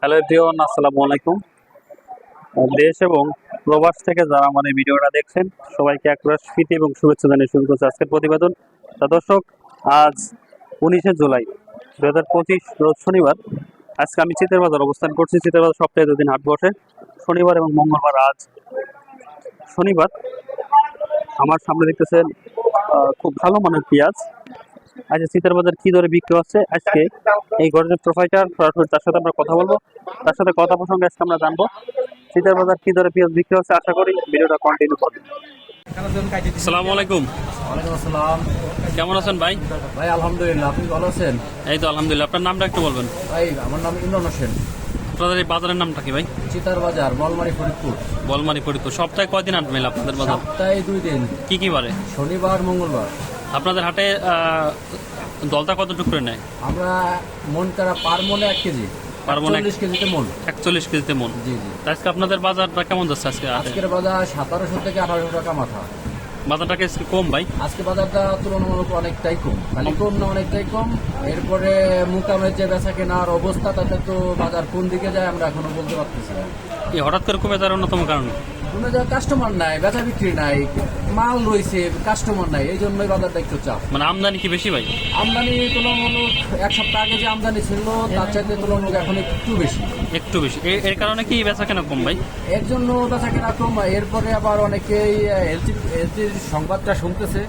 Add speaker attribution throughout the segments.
Speaker 1: Hello everyone আসসালামু আলাইকুম। দেশ এবং প্রবাস থেকে যারা আমার এই ভিডিওটা দেখছেন, সবাইকে একরাশ প্রীতি এবং শুভেচ্ছা জানিয়ে শুরু করছে আজকের প্রতিবেদন। তা দর্শক, আজ উনিশে জুলাই দু হাজার পঁচিশ রোজ শনিবার। আজকে আমি চিতের বাজার অবস্থান করছি। চিতের বাজার সপ্তাহে দুদিন হাট বসে। শনিবার এবং মঙ্গলবার আজ শনিবার। আমার সামনে দেখতেছেন খুব ভালো মানের পেঁয়াজ। আচ্ছা শীতের বাজার কি দরে বিক্রি হচ্ছে? আজকে এই গরজের প্রোফাইটার সরাসরি তার সাথে আমরা কথা বলব। তার সাথে কথা প্রসঙ্গে আজকে আমরা জানব শীতের বাজার কি দরে পেঁয়াজ বিক্রি হচ্ছে। আশা করি ভিডিওটা কন্টিনিউ করবেন। আসসালামু আলাইকুম।
Speaker 2: আসসালাম।
Speaker 1: কেমন আছেন ভাই?
Speaker 2: ভাই আলহামদুলিল্লাহ আপনি ভালো আছেন?
Speaker 1: এই তো আলহামদুলিল্লাহ। আপনার নামটা একটু বলবেন।
Speaker 2: ভাই আমার নাম ইমরান হোসেন।
Speaker 1: আপনাদের এই বাজারের নামটা কি ভাই?
Speaker 2: চিতার বাজার বলমারি ফরিদপুর।
Speaker 1: বলমারি ফরিদপুর। সপ্তাহে কয়দিন মেলে আপনাদের বাজার?
Speaker 2: সপ্তাহে দুই দিন।
Speaker 1: কি কি বারে?
Speaker 2: শনিবার মঙ্গলবার।
Speaker 1: আপনাদের হাটে দলটা কতটুকু করে নেয়?
Speaker 2: আমরা মন তারা পার মনে এক কেজি
Speaker 1: পার মনে এক-
Speaker 2: চল্লিশ কেজিতে মন।
Speaker 1: একচল্লিশ কেজিতে মন।
Speaker 2: জি জি।
Speaker 1: আজকে আপনাদের বাজারটা কেমন যাচ্ছে আজকে
Speaker 2: আজকের বাজার সতেরোশো থেকে আঠারোশো টাকা মাথা।
Speaker 1: বাজারটাকে আজকে কম ভাই?
Speaker 2: আজকে বাজারটা তুলনামূলক অনেকটাই কম। খালি কম। না অনেকটাই কম। এরপরে মুকামের যে বেচা কেনার অবস্থা তাতে তো বাজার কোন দিকে যায় আমরা এখনও বলতে পারতেছি না।
Speaker 1: এই হঠাৎ করে কমে যাওয়ার অন্যতম কারণ?
Speaker 2: কোনো জায়গায় কাস্টমার নাই বেচা বিক্রি নাই মাল রয়েছে কাস্টমার নাই এই জন্যই বাজারটা একটু চাপ।
Speaker 1: মানে আমদানি কি বেশি ভাই?
Speaker 2: আমদানি তুলনামূলক এক সপ্তাহ আগে যে আমদানি ছিল তার চাইতে তুলনামূলক এখন একটু বেশি।
Speaker 1: একটু বেশি। এর কারণে কি বেচা কেনা কম ভাই?
Speaker 2: এর জন্য বেচা কেনা কম? এরপরে আবার অনেকেই এলসির সংবাদটা শুনতেছে।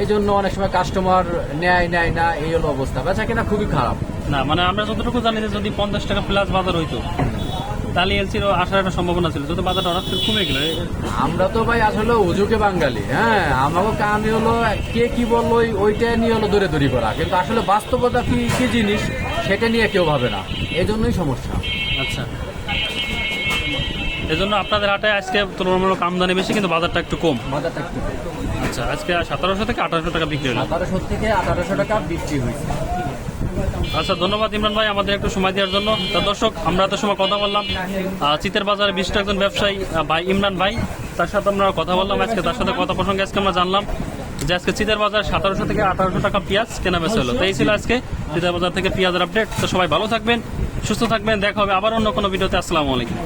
Speaker 2: এই জন্য অনেক সময় কাস্টমার নেয় নেয় না এই হলো অবস্থা। বেচা কেনা খুবই খারাপ।
Speaker 1: না মানে আমরা যতটুকু জানি যে যদি পঞ্চাশ টাকা প্লাস বাজার হইতো তাহলে এলসির আসার একটা সম্ভাবনা ছিল যদি বাজারটা হঠাৎ করে কমে গেল।
Speaker 2: আমরা তো ভাই আসলে উজুকে বাঙালি হ্যাঁ? আমাকে কামি হলো কে কি বলল ওই- ওইটা নিয়ে হলো দূরে দূরি করা। কিন্তু আসলে বাস্তবতা কি কি জিনিস সেটা নিয়ে কেউ ভাবে না। এই জন্যই সমস্যা।
Speaker 1: আচ্ছা। এজন্য আপনাদের হাটে আজকে তুলনামূলক আমদানি বেশি কিন্তু বাজারটা একটু কম।
Speaker 2: বাজারটা একটু
Speaker 1: আচ্ছা আজকে সতেরোশো থেকে আঠারোশো টাকা বিক্রি হলো।
Speaker 2: সতেরোশো থেকে আঠারোশো টাকা বিক্রি হয়েছে।
Speaker 1: আচ্ছা ধন্যবাদ ইমরান ভাই আমাদের একটু সময় দেওয়ার জন্য। তা দর্শক, আমরা এত সময় কথা বললাম। চিতের বাজারে বিশিষ্ট একজন ব্যবসায়ী ভাই ইমরান ভাই। তার সাথে আমরা কথা বললাম আজকে, তার সাথে কথা প্রসঙ্গে আজকে আমরা জানলাম যে আজকে চিতের বাজার সতেরোশো থেকে আঠারোশো টাকা পেঁয়াজ কেনা বেচা হলো। তো এই ছিল আজকে চিতের বাজার থেকে পেঁয়াজের আপডেট তো সবাই ভালো থাকবেন, সুস্থ থাকবেন। দেখা হবে আবার অন্য কোনো ভিডিওতে। আসসালামু আলাইকুম।